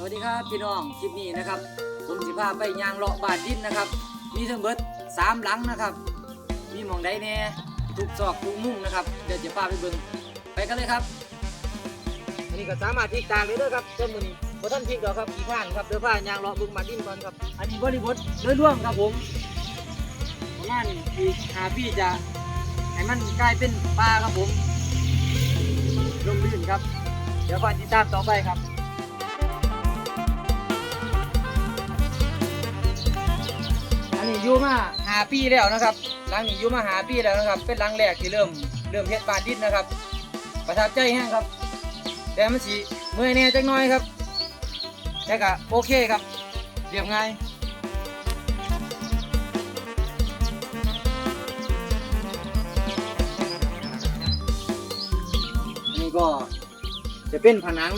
สวัสดีครับพี่น้องคลิปนี้นะครับผมสิพาไปยางเลาะบานดินนะครับ มีทั้งเบิดสามหลังนะครับ มีหมองใดแน่ทุกซอกทุกมุมนะครับเดี๋ยวจะพาไปเบิ่งไปกันเลยครับอันนี้ก็สามารถพลิกตากได้ด้วยครับเจ้ามือนี้บท่านพลิกดอกครับกี่ข้างครับเดี๋ยวพายางเลาะบิ่งบานดินก่อนครับ อันนี้บริบทโดยรวมครับผมประมาณอีกหาปีจะให้มันกลายเป็นป่าครับผมลมลื่นครับ เดี๋ยวคอยติดตามต่อไปครับ นี้อยู่มาหาปีแล้วนะครับ หลังนี้อยู่มาหาปีแล้วนะครับ เป็นหลังแรกที่เริ่มเริ่มเฮ็ดบานดินนะครับ ประทับใจแห้งครับ แต่มันสีเมื่อยแน่จักน้อยครับแต่ก็โอเคครับเรียบง่ายอันนี้ก็จะเป็นผนัง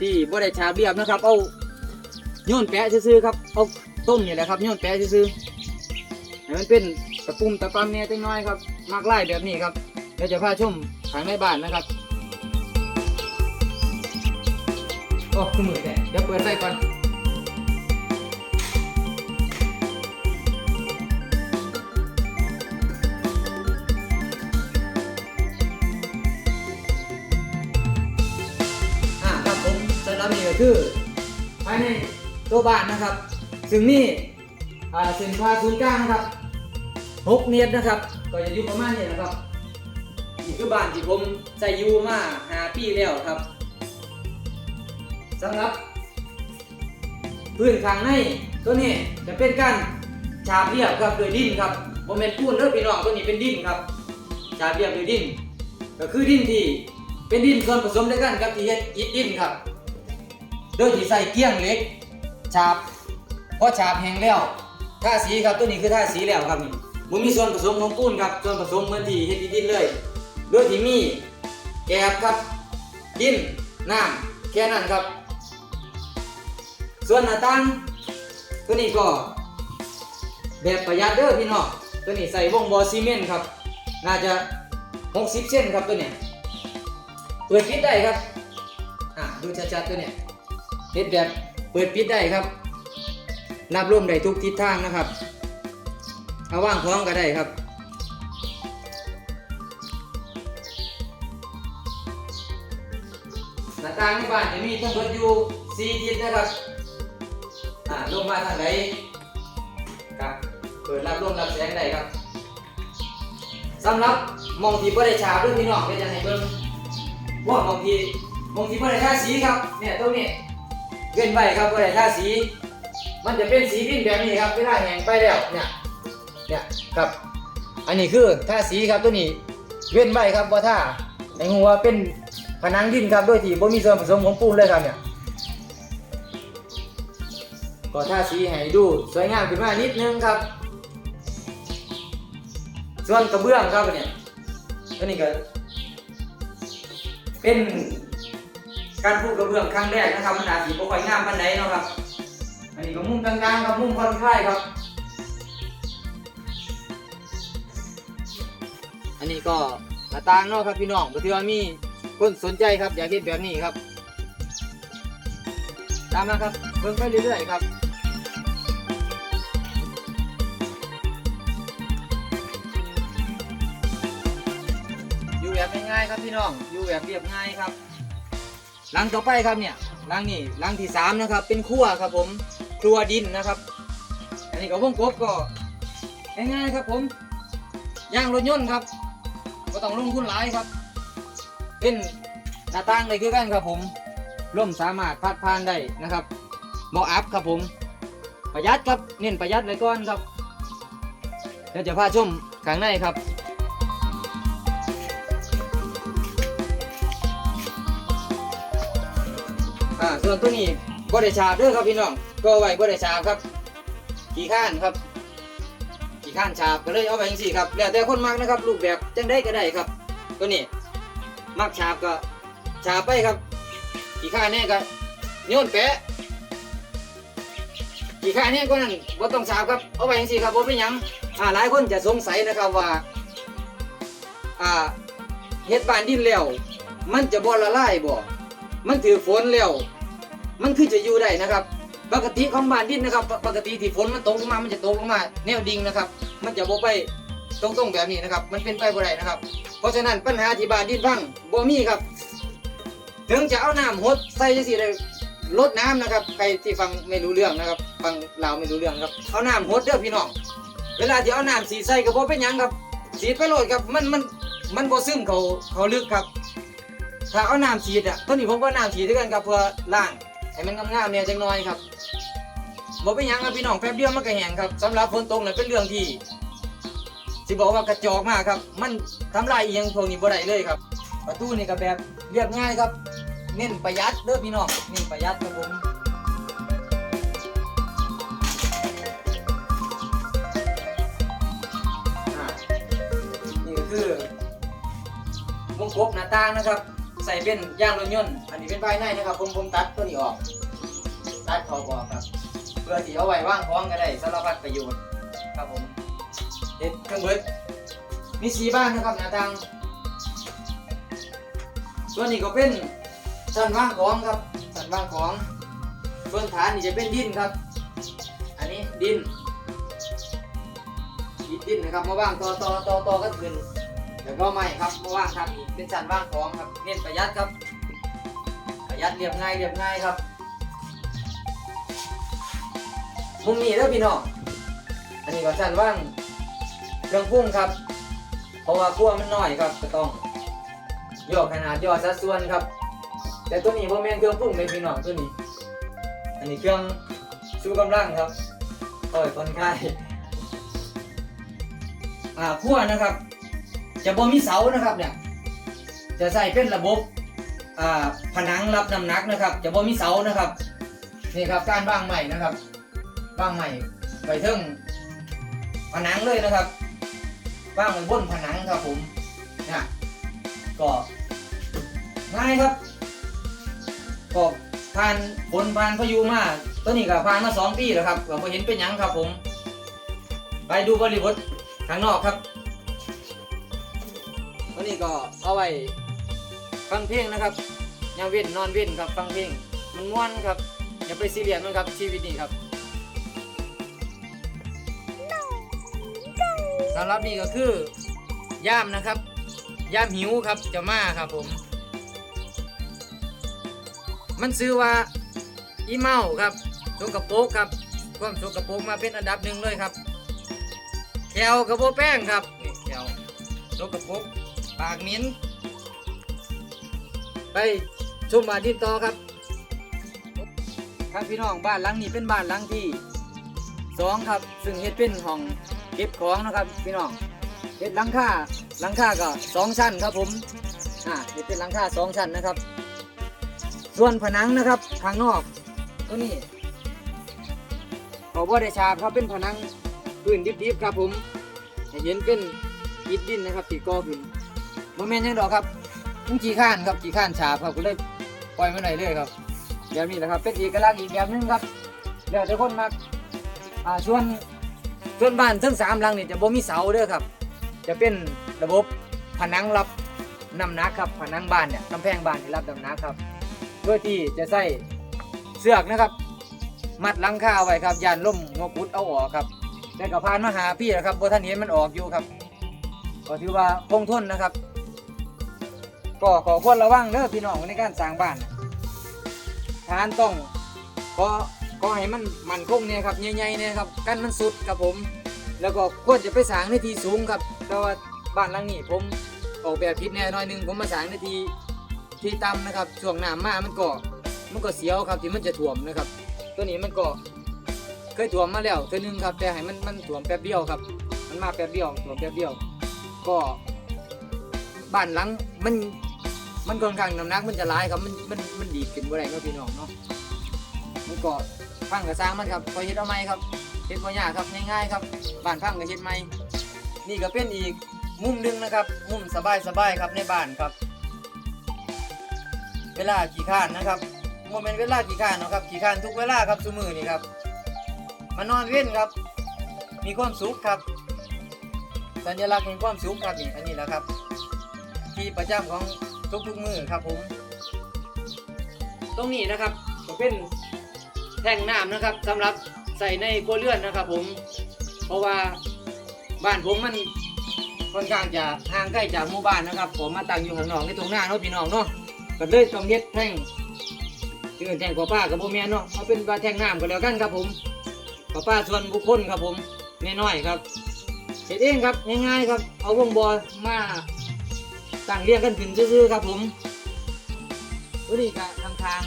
ที่บ่ได้ฉาบเรียบนะครับ เอาโยนแปะซื่อๆครับ เอา ต้มนี่แหละครับโยนแปะซื่อๆให้มันเป็นตะปุ่มตะปำเนี่ยจังน้อยครับมากไล่แบบนี้ครับเดี๋ยวจะพาชมขางในบ้านนะครับโอ้ขึ้นมือแต่เดี๋ยวเปิดไฟก่อนอ่าครับผมสำหรับนี่ก็คือภายในตัวบ้านนะครับ ซึ่งนี่เส้นผ่าศูนย์กลางนะครับ6เมตรนะครับ ก็จะอยู่ประมาณนี้นะครับนี่คือบ้านที่ผมใส่อยู่มาหาปีแล้วครับสำหรับพื้นข้างในตัวนี้จะเป็นการฉาบเรียบครับโดยดินครับโมเมนต์ปูนเด้อพี่น้องตัวนี้เป็นดินครับฉาบเรียบโดยดิน ก็คือดินที่เป็นดินส่วนผสมด้วยกันกับที่เฮ็ดอิฐดินครับ โดยที่ใส่เกี้ยงเล็กฉาบ พอฉาบแห้งแล้วท่าสีครับตัวนี้คือท่าสีแล้วครับนี่มันมีส่วนผสมของปูนครับส่วนผสมเหมือนที่เฮ็ดดินเลยโดยที่มีแกบครับดินน้ำแค่นั้นครับ ส่วนหน้าต่างตัวนี้ก็แบบประหยัดเด้อพี่น้องตัวนี้ใส่วงบอซีเมนต์ครับ น่าจะ 60 เส้นครับตัวเนี้ยเปิดปิดได้ครับอ่าดูชัดๆตัวเนี้ยเฮ็ดแบบเปิดปิดได้ครับ รับลมได้ทุกทิศทางนะครับ เอาว่างท้องก็ได้ครับ หน้าต่างในบ้านจะมีทั้งหมดอยู่4ทิศนะครับอ่าลงมาทางไหนครับเปิดรับลมรับแสงได้ครับสำหรับมองที่บ่ได้ฉาบเรื่องพี่น้องก็จะให้เบิ่งว่ามองที่มองที่บ่ได้ทาสีครับเนี่ยตรงนี้เกินไปครับบ่ได้ทาสี มันจะเป็นสีดินแบบนี้ครับเวลาแห้งไปแล้วเนี่ยเนี่ยครับ อันนี้คือทาสีครับตัวนี้เว้นไว้ครับบ่ทาให้ฮู้ว่าเป็นผนังดินครับโดยที่บ่มีส่วนผสมของปูนเลยครับเนี่ยก็ทาสีให้ดูสวยงามขึ้นมานิดนึงครับ ส่วนกระเบื้องครับเนี่ยตัวนี้ก็เป็นการปูกระเบื้องครั้งแรกนะครับมันอาจจะไม่ค่อยงามปานใดเนาะครับ นนี้ก็มุมกลางๆครับมุมผ่อนคลายครับ อันนี้ก็หน้าต่างเนาะครับพี่น้องก็ถือว่ามีคนสนใจครับอยากเห็นแบบนี้ครับ ตามมาครับเบิ่งไปเรื่อยๆครับอยู่แบบง่ายๆครับพี่น้องอยู่แบบเรียบง่ายครับหลังต่อไปครับเนี่ยหลังนี่หลังที่สามนะครับ เป็นครัวครับผม ครัวดินนะครับ อันนี้ก็วงกบก็ง่ายๆครับผมย่างรถยนต์ครับก็ต้องลงทุนหลายครับ เป็นหน้าต่างเลยคือกันครับผมร่มสามารถพัดผ่านได้นะครับหมออัพครับผม ประหยัดครับเน้นประหยัดเลยก่อนครับเดี๋ยวจะพาชมข้างในครับอ่าส่วนตัวนี้ บ่ได้ฉาบเด้อครับพี่น้องก็ไว้บ่ได้ฉาบครับขี้ข้านครับขี้ข้านฉาบก็เลยเอาไปจังซี่ครับแล้วแต่คนมักนะครับ รูปแบบจังได้ก็ได้ครับ ตัวนี้มักฉาบก็ฉาบไปครับขี้ข้านเนี่ยก็โยนแปะขี้ข้านเนี่ยก็นั่นบ่ต้องฉาบครับเอาไปจังซี่ครับบ่เป็นหยังอ่าหลายคนจะสงสัยนะครับว่าอ่าเฮ็ดบ้านดินแล้วมันจะบ่ละลายบ่มันถือฝนแล้ว มันคือจะอยู่ได้นะครับ ปกติของบ้านดินนะครับ ปกติที่ฝนมันตกลงมา มันจะตกลงมา แนวดิ่งนะครับ มันจะบ่ไปตรงๆแบบนี้นะครับ มันเป็นไปบ่ได้นะครับ เพราะฉะนั้นปัญหาที่บ้านดินพังบ่มีครับ ถึงจะเอาน้ำหดใส่จังซี่ได้ลดน้ำนะครับ ใครที่ฟังไม่รู้เรื่องนะครับ ฟังลาไม่รู้เรื่องครับเอาน้ำหดเด้อพี่น้อง เวลาที่เอาน้ำสีใส่ก็บ่เป็นยังครับ สีไปโหลดครับ มันมันมันบ่ซึมเขาเขาลึกครับ ถ้าเอาน้ำฉีดอะตอนนี้ผมก็น้ำฉีดด้วยกันครับเพื่อล้าง ให้มันงามๆเนี่ยจังน้อยครับบ่เป็นหยังครับพี่น้องแป๊บเดียวมันก็แห้งครับสำหรับฝนตกเนี่ยเป็นเรื่องที่สิบอกว่ากระจอกมากครับ มันทำลายอีหยังพวกนี้บ่ได้เลยครับ ประตูนี่ก็แบบเรียบง่ายครับ เน้นประหยัดเด้อพี่น้องเน้นประหยัดครับผมอ่านี่ก็คือวงกบหน้าต่างนะครับ ใส่เป็นย่างรถยนต์อันนี้เป็นภายในนะครับผมผมตัดตัวนี้ออกตัดขอบออกครับเพื่อที่เอาไว้ว่างของก็ได้สารพัดประโยชน์ครับผมเฮ็ดเครื่องเบิดมีสีบ้านนะครับหน้าต่างส่วนนี้ก็เป็นชั้นว่างของครับชั้นว่างของส่วนฐานนี่จะเป็นดินครับ อันนี้ดินดินดินนะครับมาว่างต่อต่อต่อต่อก็ขึ้น แล้วก็ไม่ครับมาว่าครับอีกเป็นชันว่างของครับ เน้นประหยัดครับ ประหยัดเรียบง่ายเรียบง่ายครับ มุมนี้แล้วพี่น้อง อันนี้ก็ชันว่างเครื่องปรุงครับ เพราะว่าครัวมันน้อยครับ ก็ต้องย่อขนาดย่อสัดส่วนครับ แต่ตัวนี้ว่าแม่เครื่องปรุงเลยพี่น้องตัวนี้ อันนี้เครื่องชูกำลังครับโอ้ยคนไข้อ่าขั้วนะครับ จะบ่มีเสานะครับเนี่ยจะใส่เป็นระบบอ่าผนังรับน้ำหนักนะครับ จะบ่มีเสานะครับนี่ครับการวางใหม่นะครับวางใหม่ไปเทิงผนังเลยนะครับวางไว้บนผนังครับผมนะก็ง่ายครับก็ผ่านฝนผ่านพายุมาตัวนี้ก็ผ่านมาสองปีแล้วครับก็บ่เห็นเป็นหยังครับผม ไปดูบริบทข้างนอกครับ ตัวนี้ก็เอาไว้ฟังเพลงนะครับยามเว้นนอนเว้นครับฟังเพลงมันม่วนครับอย่าไปซีเรียสมันครับชีวิตนี้ครับสำหรับนี่ก็คือย่ามนะครับ ย่ามหิวครับจะมาครับผม มันซื้อว่าอีเมาครับโสกโปรกครับความโสกโปรกมาเป็นอันดับหนึ่งเลยครับแก้วกระโบแป้งครับนี่แก้วโสกโปรก ปากมิ้น ไปชมบ้านที่ต่อครับ ครับพี่น้องบ้านหลังนี้เป็นบ้านหลังที่สองครับ ซึ่งเฮ็ดเป็นห้องเก็บของนะครับ พี่น้องเฮ็ดหลังคาหลังคาก็สองชั้นครับผมอ่าเฮ็ดเป็นหลังคาสองชั้นนะครับ ส่วนผนังนะครับข้างนอกตัวนี้เขาบ่ได้ฉาบครับเป็นผนังพื้นดิบๆครับผมเห็นเป็นอิฐดินนะครับที่ก่อขึ้น โมเมนยังดอกครับมันขี้ข้านครับขี้ข้านฉาบครับก็เลยปล่อยมันหนเลยครับแบบนี้แหละครับ เป็นเอกลักษณ์อีกแบบหนึงครับเดี๋ยวทุกคนมาอ่าส่วนส่วนบ้านทั้งสามหลังนี่จะบ่มีเสาเด้อครับ จะเป็นระบบผนังรับน้ำหนักครับผนังบ้านเนี่ยกำแพงบ้านที่รับน้ำหนักครับเพื่อที่จะใส่เสือกนะครับ มัดหลังคาไว้ครับยานล่มหัวกุดเอาออกครับแต่ก็พานมาหาพี่นะครับบ่ท่านเห็นมันออกอยู่ครับก็ถือว่าคงทนนะครับ ก็ขอควรระวังเด้อพี่น้องในการสร้างบ้านทานต้องก็ก็ให้มันมันคงเนี่ยครับใหญ่ๆเนี่ยครับกันมันสุดครับผม แล้วก็ควรจะไปสร้างในที่สูงครับแต่ว่าบ้านหลังนี้ผมออกแบบผิดแน่น้อยหนึงผมมาสร้างในที่ที่ต่ำนะครับช่วงน้ำมามันก็มันก็เสียวครับที่มันจะถ่วมนะครับ ตัวนี้มันก็เคยถ่วมมาแล้วตัวนึงครับแต่ให้มันมันถ่วมแป๊บเดียวครับ มันมาแป๊บเดียวถ่วมแป๊บเดียว ก็บ้านหลังมัน มันค่อนข้างน้ำหนักมันจะร้ายครับมันมันมันดีดขึ้นบ่ได้เนาะพี่น้องเนาะมันก็ฟังกระซ้างมันครับคอยเฮ็ดเอาไหมครับเฮ็ดบ่ยากครับง่ายๆครับบ้านพังก็เฮ็ดใหม่นี่ก็เป็นอีกมุมหนึงนะครับ มุมสบายๆครับในบ้านครับ เวลาขี่ข้านนะครับโมเมนต์เวลาขี่ข้านนะครับขี่ข้านทุกเวลาครับซุมือนี่ครับมานอนเว้นครับ มีความสุขครับ สัญลักษณ์แห่งความสุขครับนี่อันนี้แหละครับ ที่ประจำของ ทุกๆมือครับผม ตรงนี้นะครับก็เป็นแท่งน้ำนะครับสำหรับใส่ในครัวเรือนนะครับ ผม เพราะว่าบ้านผมมันค่อนข้างจะห่างใกล้จากหมู่บ้านนะครับ ผมมาตั้งอยู่ข้างนอกในตรงหน้าเนาะพี่น้องเนาะก็เลยต้องเฮ็ดแท่งที่อื่นแท่งกว่าป้ากับโบแมนเนาะเอาเป็นว่าแท่งน้ำก็แล้วกันครับผมกว่าป้าส่วนบุคคลครับผมน้อยๆครับเฮ็ดเองครับง่ายๆครับ เอาวงบอมา ตั้งเรียงกันขึ้นซื่อๆครับผมตัวนี้ก็ทางทาง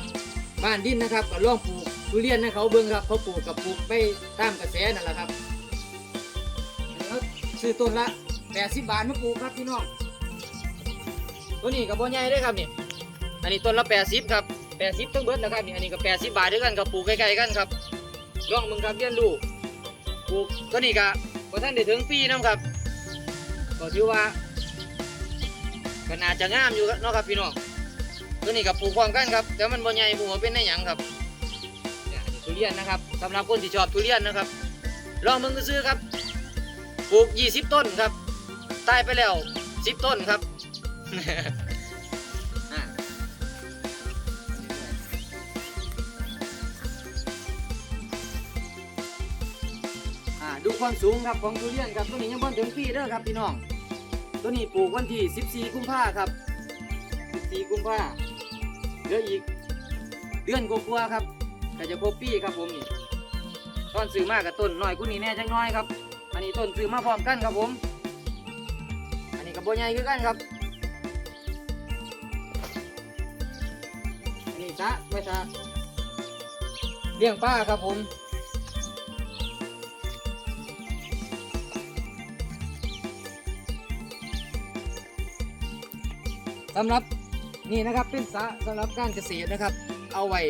บ้านดินนะครับก็ล่องปลูกทุเรียนให้เขาเบิ่งครับเขาปลูกกับปลูกไปตามกระแสนั่นแหละครับแล้วซื้อต้นละ80บาทมาปลูกครับพี่น้องตัวนี้กับบ่ใหญ่ด้อครับนี่อันนี้ต้นละ80ครับ80ทั้งเบิดนะครับนี่อันนี้ก็80บาทด้วยกันครับปลูกใกล้ๆกันครับลองมึงครับเรียนรู้ปลูกตัวนี้ก็บ่ทันได้ถึงปีนํครับก็ถือว่า ก็น่าจะงามอยู่เนาะครับพี่น้องตัวนี้ก็ปลูกพร้อมกันครับแต่มันบ่ใหญ่ปลูกมเป็นได้หยังครับทุเรียนนะครับสำหรับคนที่ชอบทุเรียนนะครับลองมึงก็ซื้อครับปลูก 20 ต้นครับตายไปแล้ว 10 ต้นครับดูความสูงครับของทุเรียนครับตัวนี้ยังบ่ถึงปีเด้อครับพี่น้อง ตัวนี้ปลูกวันที่ 14 กุมภาครับ 14 กุมภาเหลืออีกเดือนกว่าครับก็จะครบปีครับผมนี่ตอนซื้อมากกับต้นน้อยกุนี้แน่จังน้อยครับ อันนี้ต้นซื้อมาพร้อมกันครับผม อันนี้กับบัวใหญ่คือกันครับอันนี้จ้ะไว้จ้ะเลี้ยงป้าครับผม สำหรับนี่นะครับเป็นสระสำหรับการเกษตรนะครับ เอาไว้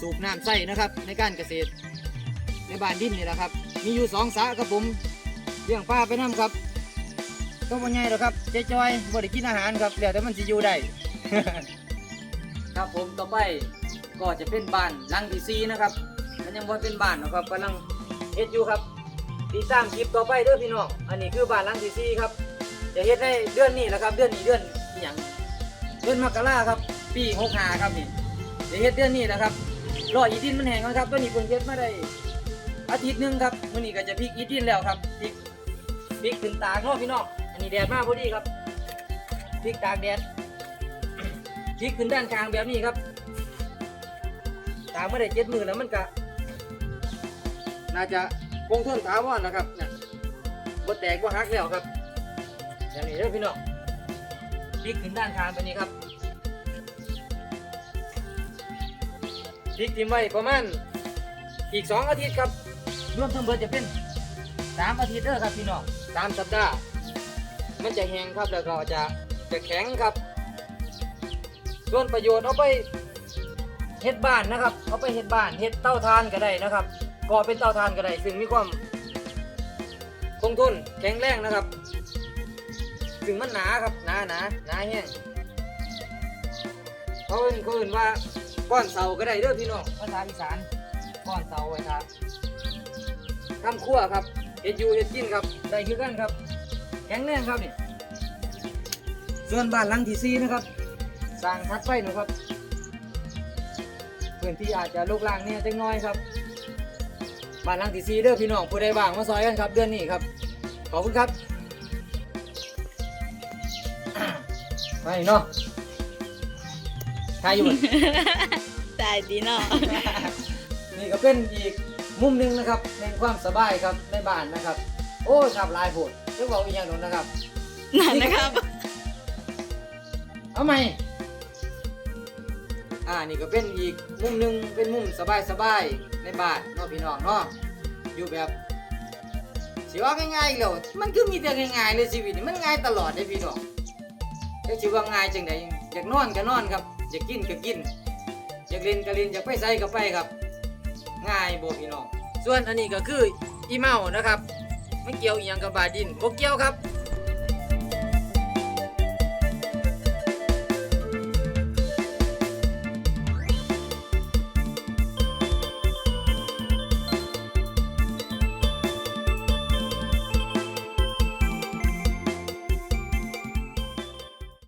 สูบน้ำใส่นะครับ ในการเกษตรในบ้านดินนี่แหละครับ มีอยู่สองสระครับผมเลี้ยงปลาไปน้ำครับก็บ่ใหญ่หรอกครับเจ๊จอยบ่ได้กินอาหารครับเดี๋ยวแต่มันสิอยู่ได้ครับผมต่อไปก็จะเป็นบ้านหลังที่สี่นะครับมันยังบ่เป็นบ้านหรอกครับกำลังเฮ็ดอยู่ครับติดตามคลิปต่อไปเด้อพี่น้องอันนี้คือบ้านหลังที่สี่ครับ จะเฮ็ดในเดือนนี้แหละครับ เดือนนี้เดือนอหย่างเดือนมกราครับ ปีหกหาครับนี่จะเฮ็ดเดือนนี้แหละครับรออีดินมันแห้งก่อนครับตัวนี้เพิ่งเฮ็ดมาได้อาทิตย์หนึ่งครับมื้อนี้ก็จะพลิกอีดินแล้วครับพลิกพลิกขึ้นตากเนาะพี่น้องอันนี้แดดมากพอดีครับพลิกตากแดดพลิกขึ้นด้านข้างแบบนี้ครับตากไม่ได้เจ็ดมือแล้วมันก็น่าจะคงทนถาวรนะครับเนี่ยบ่แตกบ่หักแล้วครับ อย่างนี้เด้อพี่น้องพลิกขึ้นด้านข้างแบบนี้ครับพลิกทิ้งไว้ประมาณอีกสองอาทิตย์ครับรวมทั้งเบิดจะเป็นสามอาทิตย์เด้อครับพี่น้องสามสัปดาห์มันจะแห้งครับแล้วก็จะจะแข็งครับ ส่วนประโยชน์เอาไปเฮ็ดบ้านนะครับ เอาไปเฮ็ดบ้านเฮ็ดเต้าทานก็ได้นะครับก่อเป็นเต้าทานก็ได้ซึ่งมีความคงทนแข็งแรงนะครับ ถึงมันหนาครับหนาหนาหนาแห้งเขาเอิ้นเขาเอิ้นว่าก้อนเสาก็ได้เด้อพี่น้องภาษาอีสานก้อนเสาไว้ครับทำครัวครับเฮ็ดยูเฮ็ดกินครับได้คือกันครับแข็งแรงครับนี่ส่วนบ้านหลังที่สี่นะครับสร้างทัดไปหนูครับพื้นที่อาจจะลุกลางเนี่ยจังน้อยครับบ้านหลังที่สี่เด้อพี่น้องผู้ใดว่างมาซอยกันครับเดือนนี้ครับขอบคุณครับ ไปเนาะทายอยู่ตายดีเนาะ นี่ก็เป็นอีกมุมหนึ่งนะครับในความสบายครับในบ้านนะครับ โอ้ยครับหลายโผดเรื่องบอกอีกอย่างหนึงนะครับ นั่นนะครับ เอาไหมอ่า นี่ก็เป็นอีกมุมหนึ่งเป็นมุมสบายสบายๆในบ้านเนาะพี่น้องเนาะ อยู่แบบสิว่าง่ายๆเลยมันคือมีแต่ง่ายๆเลยชีวิตนี่มันง่ายตลอดเลยพี่น้อง แต่สิว่าง่ายจังใดอยากนอนก็นอนครับ อยากกินก็กิน อยากเล่นก็เล่นอยากไปไสก็ไปครับ ง่ายบ่พี่น้อง ส่วนอันนี้ก็คืออีเมานะครับไม่เกี่ยวอีหยังกับบาดินบ่เกี่ยวครับ